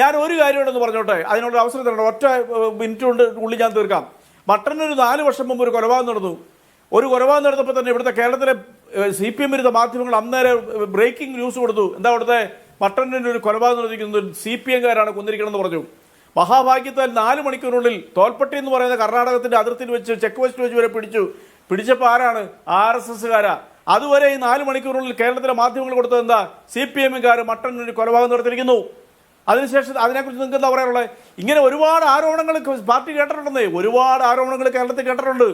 ഞാൻ ഒരു കാര്യമുണ്ടെന്ന് പറഞ്ഞോട്ടെ? അതിനുള്ള അവസരം തരണം. ഒറ്റ മിനിറ്റ് കൊണ്ട് ഉള്ളിൽ ഞാൻ തീർക്കാം. മട്ടൻ ഒരു നാല് വർഷം മുമ്പ് ഒരു കൊലപാതകം നടന്നു. ഒരു കൊലപാതകം നടന്നപ്പോൾ തന്നെ ഇവിടുത്തെ കേരളത്തിലെ സി പി എം വിരുദ്ധ മാധ്യമങ്ങൾ അന്നേരം ബ്രേക്കിംഗ് ന്യൂസ് കൊടുത്തു. എന്താ അവിടുത്തെ മട്ടന്നൂരിൽ ഒരു കൊലപാതകം നടന്നിരിക്കുന്നത്? സി പി എംകാരാണ് കൊന്നിരിക്കണമെന്ന് പറഞ്ഞു. മഹാഭാഗ്യത്താൽ നാല് മണിക്കൂറിനുള്ളിൽ തോൽപ്പട്ടി എന്ന് പറയുന്ന കർണാടകത്തിന്റെ അതിർത്തിയിൽ വെച്ച് ചെക്ക് പോസ്റ്റ് വെച്ച് വരെ പിടിച്ചു. പിടിച്ചപ്പോൾ ആരാണ്? ആർ എസ് എസ്സുകാരാ. അതുവരെ ഈ നാല് മണിക്കൂറിനുള്ളിൽ കേരളത്തിലെ മാധ്യമങ്ങൾ കൊടുത്തത് എന്താ? സി പി എമ്മുകാർ മട്ടന്നൂരിൽ കൊലപാതകം നടത്തിയിരിക്കുന്നു. അതിനുശേഷം അതിനെക്കുറിച്ച് നിങ്ങൾക്ക് എന്താ പറയാനുള്ളത്? ഇങ്ങനെ ഒരുപാട് ആരോപണങ്ങൾ പാർട്ടി കേട്ടിട്ടുണ്ടെന്നേ. ഒരുപാട് ആരോപണങ്ങൾ കേരളത്തിൽ കേട്ടിട്ടുണ്ട്.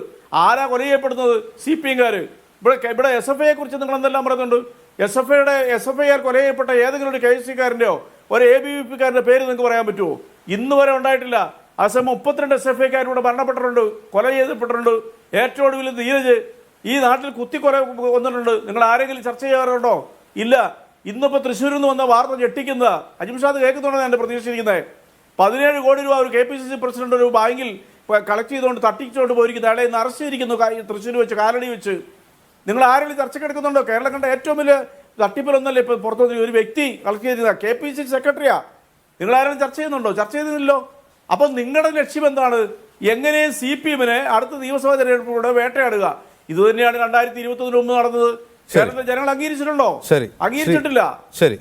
ആരാ കൊല ചെയ്യപ്പെടുന്നത്? സി പി എംകാർ ഇവിടെ ഇവിടെ എസ് എഫ് ഐയെ കുറിച്ച് നിങ്ങൾ എന്തെല്ലാം പറയുന്നുണ്ട്? എസ് എഫ് ഐയുടെ എസ് എഫ് ഐആർ കൊല ചെയ്യപ്പെട്ട ഏതെങ്കിലും ഒരു കെ എസ് സിക്കാരന്റെയോ ഒരു എ ബി വി പിക്കാരന്റെ പേര് നിങ്ങൾക്ക് പറയാൻ പറ്റുമോ ഇന്ന് വരെ ഉണ്ടായിട്ടില്ല. അസം മുപ്പത്തിരണ്ട് എസ് എഫ് ഐക്കാർ ഇവിടെ മരണപ്പെട്ടിട്ടുണ്ട് കൊല ചെയ്യപ്പെട്ടിട്ടുണ്ട്. ഏറ്റവും ഒടുവിൽ ധീരജ് ഈ നാട്ടിൽ കുത്തിക്കൊല വന്നിട്ടുണ്ട്. നിങ്ങൾ ആരെങ്കിലും ചർച്ച ചെയ്യാറുണ്ടോ? ഇല്ല. ഇന്നിപ്പോൾ തൃശ്ശൂരിൽ നിന്ന് വന്ന വാർത്ത ഞെട്ടിക്കുന്നത്. അജിംഷാദ് കേൾക്കുന്നുണ്ടെന്ന് എന്റെ പ്രതീക്ഷിച്ചിരിക്കുന്നത്. പതിനേഴ് കോടി രൂപ ഒരു K P C C president ഒരു ബാങ്കിൽ കളക്ട് ചെയ്തുകൊണ്ട് തട്ടിച്ചുകൊണ്ട് പോയിരിക്കുന്ന അയാളെ ഇന്ന് അറസ്റ്റ് ചെയ്തിരിക്കുന്നു തൃശ്ശൂർ വെച്ച് കാലടി വെച്ച്. നിങ്ങൾ ആരെങ്കിലും ചർച്ച കിടക്കുന്നുണ്ടോ കേരളം കണ്ട ഏറ്റവും വലിയ തട്ടിപ്പിലൊന്നല്ലേ ഇപ്പോൾ പുറത്തു ഒരു വ്യക്തി കളക്ട് ചെയ്തിരുന്ന കെ പി സി സെക്രട്ടറിയാ നിങ്ങൾ ആരെങ്കിലും ചർച്ച ചെയ്യുന്നുണ്ടോ? ചർച്ച ചെയ്തില്ലല്ലോ. അപ്പം നിങ്ങളുടെ ലക്ഷ്യം എന്താണ്? എങ്ങനെയും സി പി എമ്മിനെ അടുത്ത നിയമസഭാ തെരഞ്ഞെടുപ്പിലൂടെ വേട്ടയാടുക? ഇതുതന്നെയാണ് രണ്ടായിരത്തി ഇരുപത്തൊന്നിന് മുമ്പ് നടന്നത്. കേരളത്തിലെ ജനങ്ങൾ അംഗീകരിച്ചിട്ടുണ്ടോ? ശരി. അംഗീകരിച്ചിട്ടില്ല. ശരി.